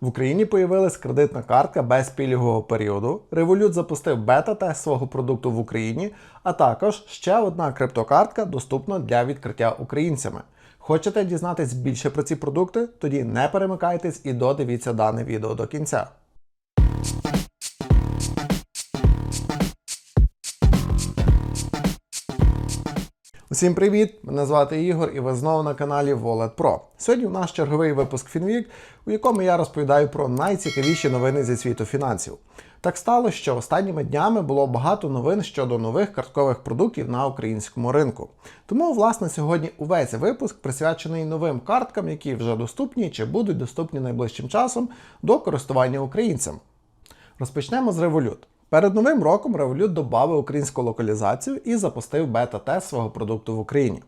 В Україні появилась кредитна картка без пільгового періоду. Revolut запустив бета-тест свого продукту в Україні, а також ще одна криптокартка доступна для відкриття українцями. Хочете дізнатись більше про ці продукти? Тоді не перемикайтесь і додивіться дане відео до кінця. Усім привіт! Мене звати Ігор і ви знову на каналі Wallet Pro. Сьогодні у нас черговий випуск Фінвік, у якому я розповідаю про найцікавіші новини зі світу фінансів. Так стало, що останніми днями було багато новин щодо нових карткових продуктів на українському ринку. Тому, власне, сьогодні увесь випуск присвячений новим карткам, які вже доступні чи будуть доступні найближчим часом до користування українцям. Розпочнемо з Revolut. Перед новим роком Revolut додав українську локалізацію і запустив бета-тест свого продукту в Україні.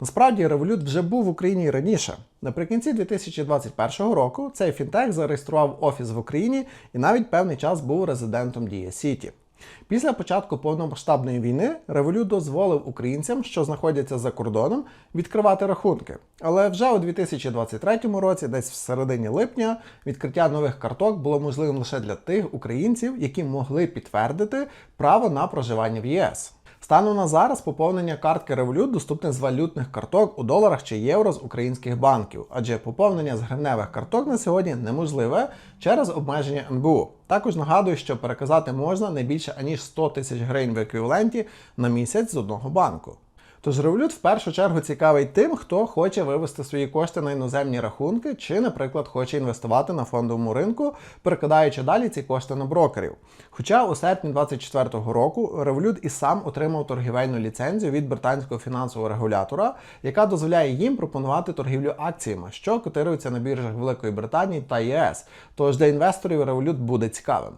Насправді Revolut вже був в Україні раніше. Наприкінці 2021 року цей фінтех зареєстрував офіс в Україні і навіть певний час був резидентом Дія Сіті. Після початку повномасштабної війни револют дозволив українцям, що знаходяться за кордоном, відкривати рахунки. Але вже у 2023 році, десь в середині липня, відкриття нових карток було можливим лише для тих українців, які могли підтвердити право на проживання в ЄС. Станом на зараз поповнення картки Revolut доступне з валютних карток у доларах чи євро з українських банків, адже поповнення з гривневих карток на сьогодні неможливе через обмеження НБУ. Також нагадую, що переказати можна не більше аніж 100 тисяч гривень в еквіваленті на місяць з одного банку. Тож Revolut в першу чергу цікавий тим, хто хоче вивести свої кошти на іноземні рахунки, чи, наприклад, хоче інвестувати на фондовому ринку, перекидаючи далі ці кошти на брокерів. Хоча у серпні 2024 року Revolut і сам отримав торгівельну ліцензію від британського фінансового регулятора, яка дозволяє їм пропонувати торгівлю акціями, що котируються на біржах Великої Британії та ЄС. Тож для інвесторів Revolut буде цікавим.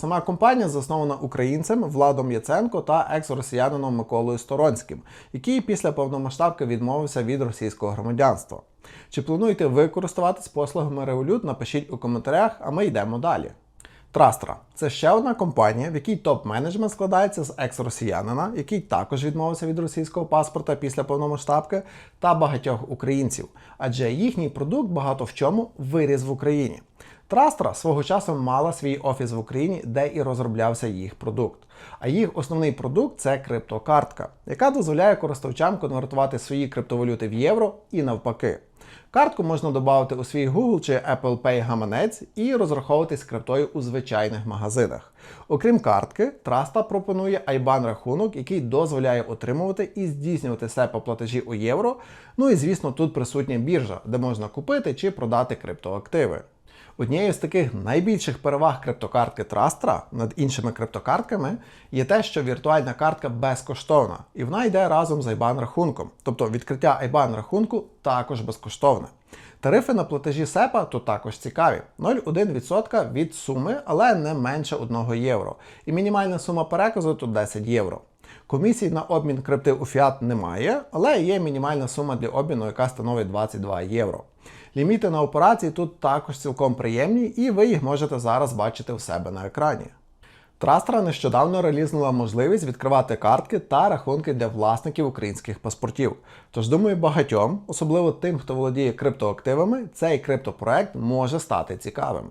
Сама компанія заснована українцем Владом Яценко та екс-росіянином Миколою Сторонським, який після повномасштабки відмовився від російського громадянства. Чи плануєте ви користуватись послугами Revolut? Напишіть у коментарях, а ми йдемо далі. Трастра це ще одна компанія, в якій топ-менеджмент складається з екс-росіянина, який також відмовився від російського паспорта після повномасштабки, та багатьох українців, адже їхній продукт багато в чому виріс в Україні. Трастра свого часу мала свій офіс в Україні, де і розроблявся їх продукт. А їх основний продукт це криптокартка, яка дозволяє користувачам конвертувати свої криптовалюти в євро і навпаки. Картку можна додати у свій Google чи Apple Pay гаманець і розраховуватись криптою у звичайних магазинах. Окрім картки, Траста пропонує IBAN рахунок, який дозволяє отримувати і здійснювати себе платежі у євро. Ну і звісно, тут присутня біржа, де можна купити чи продати криптоактиви. Однією з таких найбільших переваг криптокартки Trastra над іншими криптокартками є те, що віртуальна картка безкоштовна, і вона йде разом з IBAN рахунком. Тобто відкриття IBAN рахунку також безкоштовне. Тарифи на платежі SEPA тут також цікаві: 0,1% від суми, але не менше 1 євро. І мінімальна сума переказу тут 10 євро. Комісій на обмін крипти у фіат немає, але є мінімальна сума для обміну, яка становить 22 євро. Ліміти на операції тут також цілком приємні, і ви їх можете зараз бачити у себе на екрані. Трастра нещодавно релізнула можливість відкривати картки та рахунки для власників українських паспортів. Тож, думаю, багатьом, особливо тим, хто володіє криптоактивами, цей криптопроект може стати цікавим.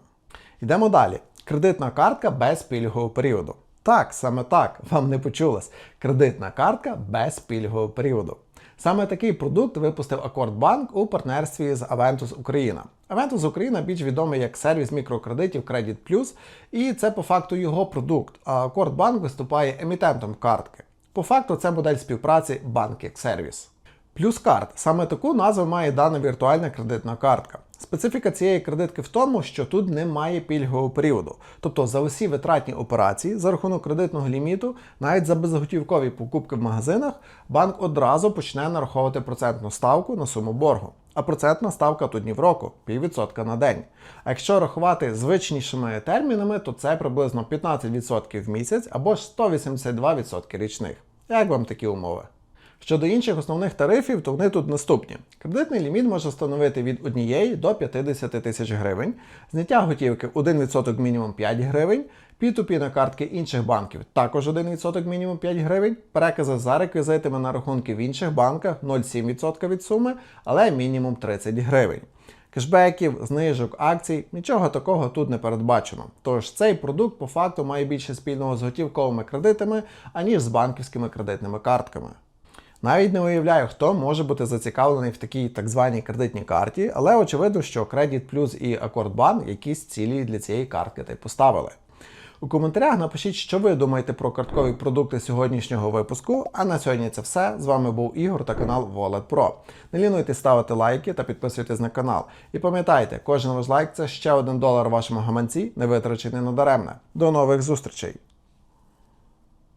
Йдемо далі. Кредитна картка без пільгового періоду. Так, саме так, вам не почулось. Кредитна картка без пільгового періоду. Саме такий продукт випустив Акордбанк у партнерстві з Aventus Україна. Aventus Україна більш відомий як сервіс мікрокредитів Credit Plus, і це по факту його продукт. А Акордбанк виступає емітентом картки. По факту це модель співпраці банк як сервіс. Плюс карт саме таку назву має дана віртуальна кредитна картка. Специфіка цієї кредитки в тому, що тут немає пільгового періоду. Тобто за усі витратні операції за рахунок кредитного ліміту, навіть за безготівкові покупки в магазинах, банк одразу почне нараховувати процентну ставку на суму боргу. А процентна ставка тут ні в року, піввідсотка на день. А якщо рахувати звичнішими термінами, то це приблизно 15% в місяць або ж 182% річних. Як вам такі умови? Щодо інших основних тарифів, то вони тут наступні. Кредитний ліміт може становити від 1 до 50 тисяч гривень, зняття готівки 1% мінімум 5 гривень, P2P на картки інших банків також 1% мінімум 5 гривень, перекази за реквізитами на рахунки в інших банках 0,7% від суми, але мінімум 30 гривень. Кешбеків, знижок, акцій, нічого такого тут не передбачено. Тож цей продукт по факту має більше спільного з готівковими кредитами, аніж з банківськими кредитними картками. Навіть не уявляю, хто може бути зацікавлений в такій так званій кредитній карті, але очевидно, що Credit Plus і Акордбан якісь цілі для цієї картки та й поставили. У коментарях напишіть, що ви думаєте про карткові продукти сьогоднішнього випуску. А на сьогодні це все. З вами був Ігор та канал Wallet Pro. Не лінуйте ставити лайки та підписуйтесь на канал. І пам'ятайте, кожен ваш лайк це ще один долар вашому гаманці, не витрачений надаремне. До нових зустрічей!